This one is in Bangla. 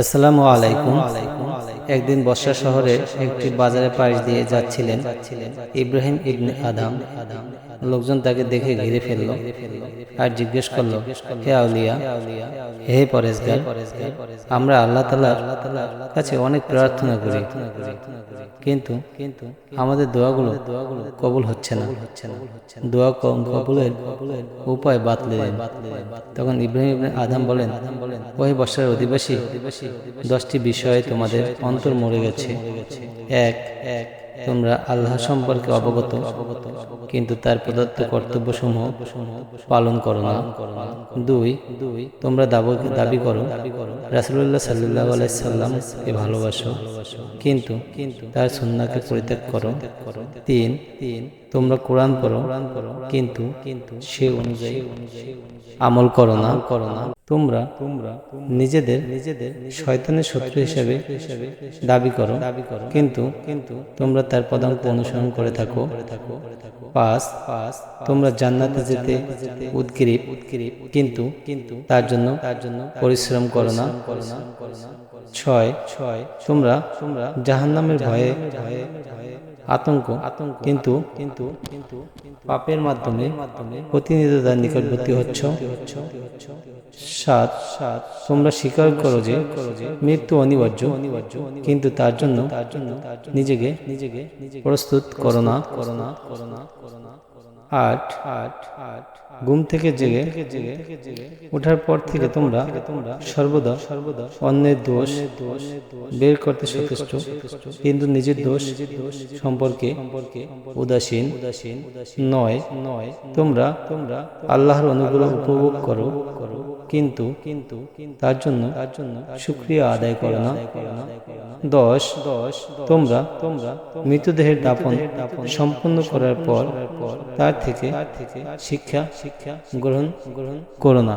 আসসালামু আলাইকুম। একদিন বর্ষা শহরের একটি বাজারে পাশ দিয়ে যাচ্ছিলেন ইব্রাহিম ইবনে আদাম। লোকজন তাকে দেখে ঘিরে ফেলল আর জিজ্ঞেস করল, হে আউলিয়া, হে পরেশগার, আমরা আল্লাহ তালার কাছে অনেক প্রার্থনা করি, কিন্তু কিন্তু আমাদের দোয়াগুলো দোয়াগুলো কবুল হচ্ছে না। দোয়া কম কবুলের উপায় বাতলে তখন ইব্রাহিম ইবনে আদাম বলেন ওই বর্ষার অধিবাসী, দশটি বিষয়ে তোমাদের অন্তর মরে গেছে। এক এক তোমরা আল্লাহ সম্পর্কে অবগত, কিন্তু তার প্রদত্ত কর্তব্যসমূহ পালন করো না। দুই, তোমরা দাবি দাবি করো রাসুল্লাহ সাল্লাহ আলাইসাল্লাম কে ভালোবাসো, কিন্তু তার সন্নাকে পরিত্যাগ করো। তিন তিন তোমরা কোরআন পড়ো, কিন্তু কিন্তু সে অনুযায়ী আমল করো না করো না। তোমরা তোমরা নিজেদের নিজেদের শয়তানের শত্রু হিসেবে দাবি করো। দাবি করো। কিন্তু কিন্তু তোমরা তার পদাঙ্ক অনুসরণ করে থাকো। পাঁচ পাঁচ তোমরা জান্নাতে যেতে উদ্গ্রীব। উদ্গ্রীব। কিন্তু কিন্তু তার জন্য তার জন্য পরিশ্রম করো না। ছয়। ছয়। তোমরা তোমরা জাহান্নামের ভয়ে ভয়ে আতঙ্ক। আতঙ্ক। কিন্তু কিন্তু কিন্তু পাপের মাধ্যমে মাধ্যমে প্রতিনিয়ত তার নিকটবর্তী হচ্ছ। সাত সাত তোমরা স্বীকার করো যে মৃত্যু অনিবার্য অনিবার্য কিন্তু তার জন্য তার জন্য নিজেকে নিজেকে প্রস্তুত করো না। করো না করো না করো না আট আট আট ঘুম থেকে জেগে জেগে ওঠার পর থেকে তোমরা তোমরা সর্বদা সর্বদা অন্যের দোষ দোষ বের করতে সচেষ্ট কিন্তু নিজের দোষ নিজের দোষ সম্পর্কে সম্পর্কে উদাসীন উদাসীন নয়। নয়। তোমরা তোমরা আল্লাহর অনুগ্রহ উপভোগ করো। করো। কিন্তু কিন্তু তার জন্য তার জন্য সুক্রিয়া আদায় করে না। দশ দশ তোমরা তোমরা মৃতদেহের দাপন সম্পন্ন করার পর তার থেকে শিক্ষা শিক্ষা গ্রহণ গ্রহণ করো না।